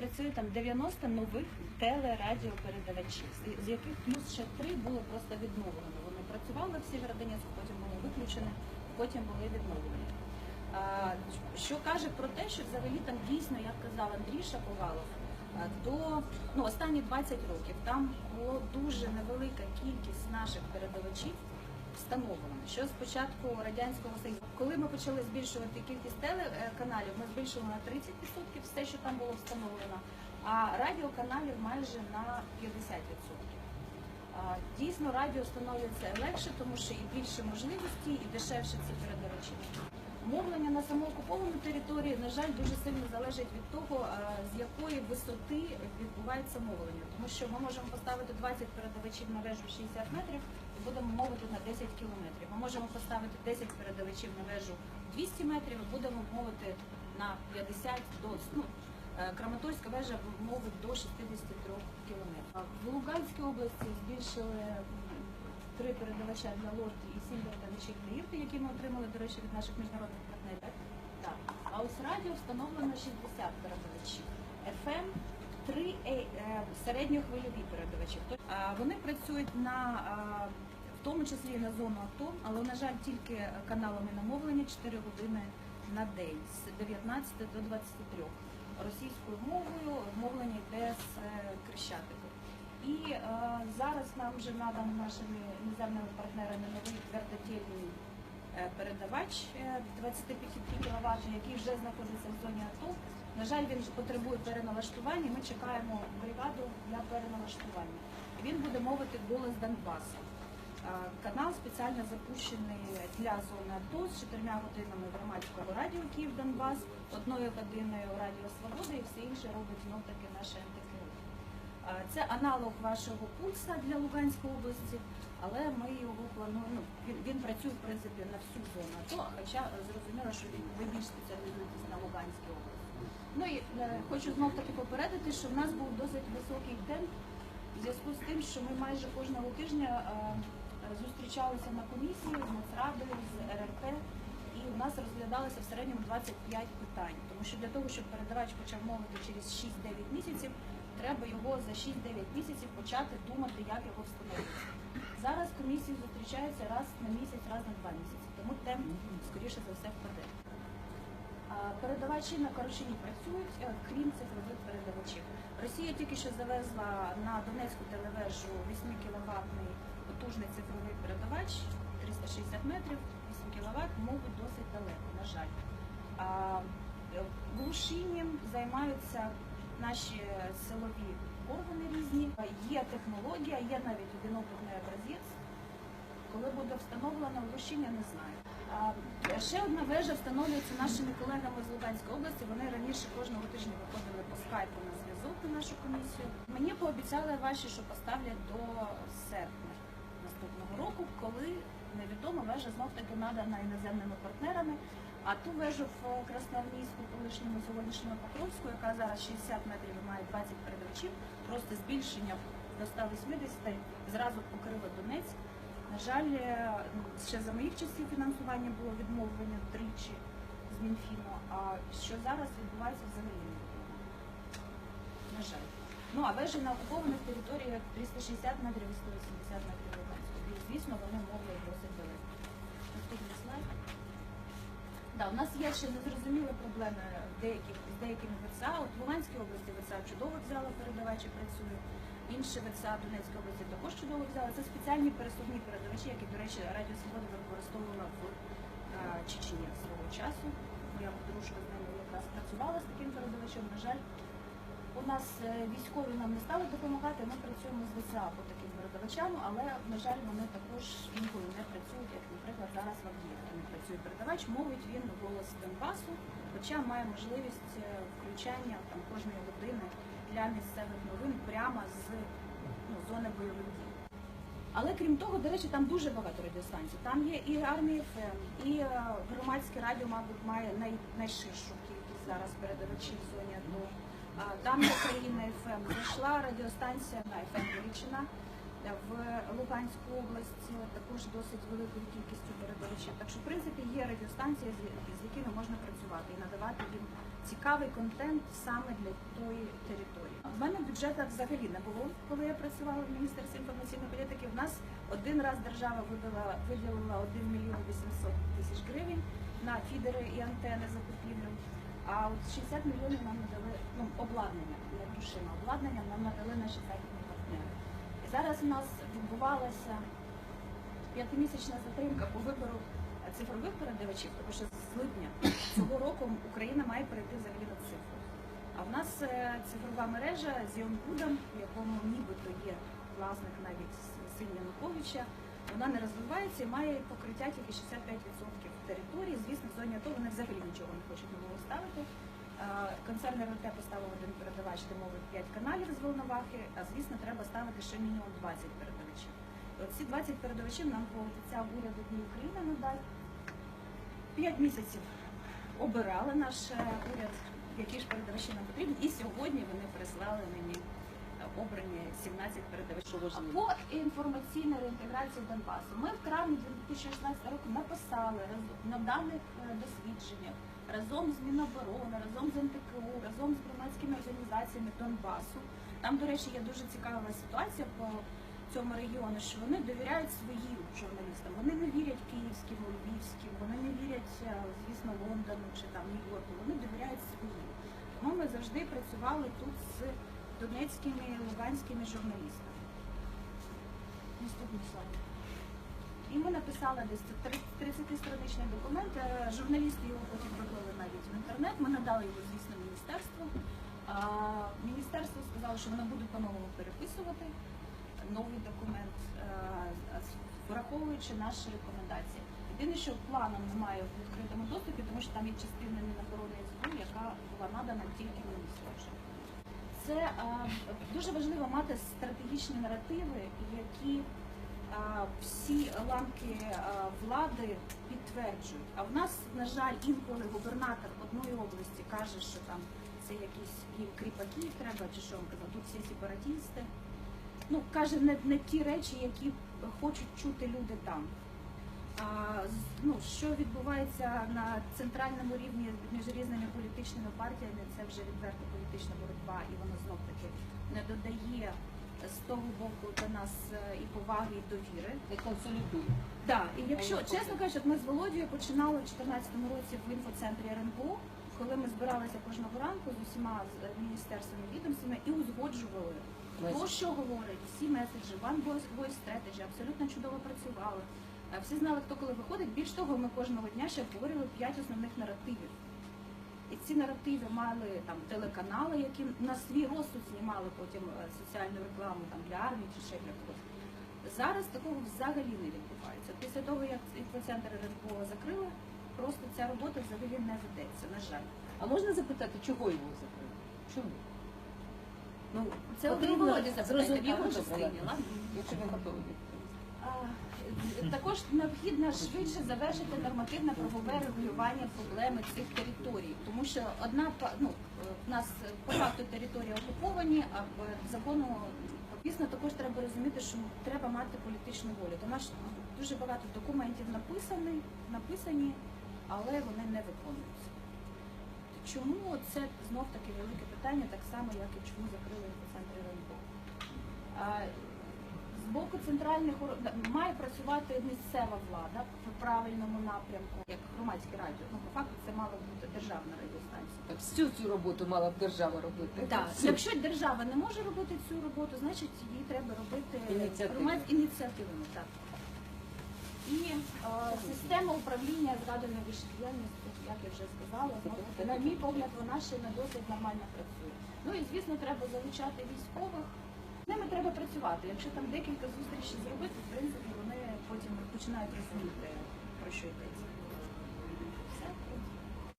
працює там 90 нових телерадіопередавачів, з- яких плюс ще три були просто відновлені. Вони працювали в Сєвєродонецьку, потім були виключені, потім були відновлені. А, Що каже про те, що взагалі там дійсно, як казав Андрій Шаповалов, до ну, останні 20 років там було дуже невелика кількість наших передавачів встановлено. Що спочатку радянського союзу, коли ми почали збільшувати кількість телеканалів, ми збільшили на 30% все, що там було встановлено, а радіоканалів майже на 50%. Дійсно, радіо становиться легше, тому що і більше можливостей, і дешевше ці передавачі. Мовлення на самоокупованій території, на жаль, дуже сильно залежить від того, з якої висоти відбувається мовлення. Тому що ми можемо поставити 20 передавачів на вежу 60 метрів будемо мовити на 10 кілометрів. Ми можемо поставити 10 передавачів на вежу 200 метрів будемо мовити на 50 до ну, е, Краматорська вежа мовить до 63 кілометрів. В Луганській області збільшили три передавача для лорді і сім передавачів для Ірти, які ми отримали, до речі, від наших міжнародних партнерів. Так. А ось радіо встановлено 60 передавачів. FM три е, е, середньохвильові передавачі. Вони працюють на в тому числі і на зону АТО, але на жаль, тільки каналами намовлення 4 години на день з 19 до 23 російською мовою мовлення йде з е, Крещатика. І е, зараз нам вже надан нашими іноземними партнерами новий твердотільний е, передавач е, 25 кВт, який вже знаходиться в зоні АТО. На жаль, він потребує переналаштування. Ми чекаємо бригаду для переналаштування. Він буде мовити голос Донбасу. Е, Канал спеціально запущений для зони АТО з чотирма годинами громадського радіо Київ Донбас, одною годиною Радіо Свобода і все інше робить знов таки наше НТКУ. Е, Це аналог вашого пульса для Луганської області, але ми його плануємо. Ну, він, він працює в принципі на всю зону АТО, хоча зрозуміло, що він ви більш спеціалізуєтесь на Луганській області. Ну і е, хочу знов таки попередити, що в нас був досить високий темп в зв'язку з тим, що ми майже кожного тижня е, зустрічалися на комісії з Нацрадою, з РРП, і у нас розглядалося в середньому 25 питань. Тому що для того, щоб передавач почав мовити через 6-9 місяців, треба його за 6-9 місяців почати думати, як його встановити. Зараз комісії зустрічаються раз на місяць, раз на два місяці, тому темп скоріше за все впаде. Передавачі на Карочині працюють, е, крім цифрових передавачів. Росія тільки що завезла на Донецьку телевежу 8 кВт потужний цифровий передавач 360 метрів, 8 кВт, мовить досить далеко, на жаль. А, е, Глушінням займаються наші силові органи різні. Є технологія, є навіть один опитний образець. Коли буде встановлено глушіння, не знаю. А, ще одна вежа встановлюється нашими колегами з Луганської області. Вони раніше кожного тижня виходили по скайпу на зв'язок на нашу комісію. Мені пообіцяли ваші, що поставлять до серпня наступного року, коли невідомо вежа знов таки надана іноземними партнерами. А ту вежу в Красноармійську, колишньому сьогоднішньому Покровську, яка зараз 60 метрів і має 20 передавачів, просто збільшення до 180 зразу покрило Донецьк. На жаль, е, ще за моїх часів фінансування було відмовлення тричі з Мінфіну, а що зараз відбувається взагалі. На жаль. Ну а вежі на окупованих територіях 360 метрів і 180 метрів Луганську. І, звісно, вони мовлять досить далеко. Наступний слайд. Да, у нас є ще незрозумілі проблеми деяких, з деякими ВЦА. От в Луганській області ВЦА чудово взяла передавачі, працює. Інші ВЦА Донецької області також чудово взяли. Це спеціальні пересувні передавачі, які, до речі, Радіо Свобода використовувала в Чечні свого часу. Моя подружка з ними якраз працювала з таким передавачем. На жаль, у нас е, військові нам не стали допомагати. Ми працюємо з ВЦА по таким передавачам, але на жаль, вони також інколи не працюють, як, наприклад, зараз в Авдіївці не працює передавач. Мовить він голос Донбасу, хоча має можливість е, включання там кожної години для місцевих новин прямо з ну, зони бойових дій. Але крім того, до речі, там дуже багато радіостанцій. Там є і армія ФМ, і е, громадське радіо, мабуть, має най, найширшу кількість зараз передавачів в зоні АТО. Там є країна ФМ. Зайшла радіостанція на ФМ Величина е, в Луганську область е, також досить великою кількістю передавачів. Так що, в принципі, є радіостанції, з якими можна працювати і надавати їм цікавий контент саме для тої території. в мене бюджету взагалі не було, коли я працювала в Міністерстві інформаційної політики. В нас один раз держава видала, виділила 1 мільйон 800 тисяч гривень на фідери і антени закупівлю. А от 60 мільйонів нам надали ну, обладнання, не грошима, обладнання нам надали наші західні партнери. І зараз у нас відбувалася п'ятимісячна затримка по вибору цифрових передавачів, тому що з липня цього року Україна має перейти взагалі на цифру. А в нас е, цифрова мережа з Йонбудом, в якому нібито є власник навіть син Януковича, вона не розвивається і має покриття тільки 65% території. Звісно, в зоні АТО вони взагалі нічого не хочуть нового ставити. Е, Концерн РТ поставив один передавач, де мовить 5 каналів з Волновахи, а звісно, треба ставити ще мінімум 20 передавачів. Ці 20 передавачів нам пообіцяв уряд Дні України надати. П'ять місяців обирали наш е, уряд, які ж передавачі нам потрібні, і сьогодні вони прислали мені обрані 17 передавачів. По інформаційній реінтеграції Донбасу ми в травні 2016 року написали на даних е, дослідженнях разом з Міноборони, разом з НТКУ, разом з громадськими організаціями Донбасу. Там, до речі, є дуже цікава ситуація по цьому регіону, що вони довіряють своїм журналістам. Вони не вірять київським, львівським, вони не вірять, е, звісно, Лондону чи там Нью-Йорку. Вони довіряють своїм. Тому ми завжди працювали тут з донецькими луганськими журналістами. Наступний слайд. І ми написали десь 30-страничний документ. Е, Журналісти його потім виклали навіть в інтернет. Ми надали його, звісно, міністерству. Міністерство сказало, що вони будуть по-новому переписувати новий документ, е, враховуючи наші рекомендації. Єдине, що планом немає в відкритому доступі, тому що там є частина Міноборони СБУ, яка була надана тільки міністру. Це е, дуже важливо мати стратегічні наративи, які е, всі ланки е, влади підтверджують. А в нас, на жаль, інколи губернатор одної області каже, що там це якісь кріпаки треба, чи що він казав, тут всі сепаратісти. Ну, каже не, не ті речі, які хочуть чути люди там. Ну, що відбувається на центральному рівні між різними політичними партіями, це вже відверта політична боротьба, і воно знов таки не додає з того боку до нас е, і поваги, і довіри. Не консолідує. Да, і якщо чесно кажучи, ми з Володією починали в 2014 році в інфоцентрі РНБО, коли ми збиралися кожного ранку з усіма е, міністерствами відомствами і узгоджували то, що говорить, всі меседжі, One Voice Strategy, абсолютно чудово працювали. Е, Всі знали, хто коли виходить. Більш того, ми кожного дня ще обговорювали п'ять основних наративів. І ці наративи мали там телеканали, які на свій розсуд знімали потім е, соціальну рекламу там для армії чи ще для когось. Зараз такого взагалі не відбувається. Після того, як інфоцентр РНБО закрили, просто ця робота взагалі не ведеться, на жаль. А можна запитати, чого його закрили? Чому? Ну, Це один Володі запитайте, в його частині, ладно? Якщо ви готові Також необхідно швидше завершити нормативне правове регулювання проблеми цих територій, тому що одна ну, е, в нас по факту території окуповані, а по закону дійсно також треба розуміти, що треба мати політичну волю. Тому що дуже багато документів написані, написані, але вони не виконуються. Чому це знов таки велике питання, так само як і чому закрили інфоцентри РНБО? З боку центральних має працювати місцева влада в правильному напрямку, як громадське радіо. Ну, по факту це мала бути державна радіостанція. Так, всю цю роботу мала б держава робити. Так, Всю. якщо держава не може робити цю роботу, значить її треба робити Ініціативно. громад ініціативно. Так. І е, система управління згаданою вище діяльністю, як я вже сказала, знову на мій погляд, вона ще не досить нормально працює. Ну і звісно, треба залучати військових. Ними треба працювати. Якщо там декілька зустрічей зробити, в принципі, вони потім починають розуміти, про що йдеться.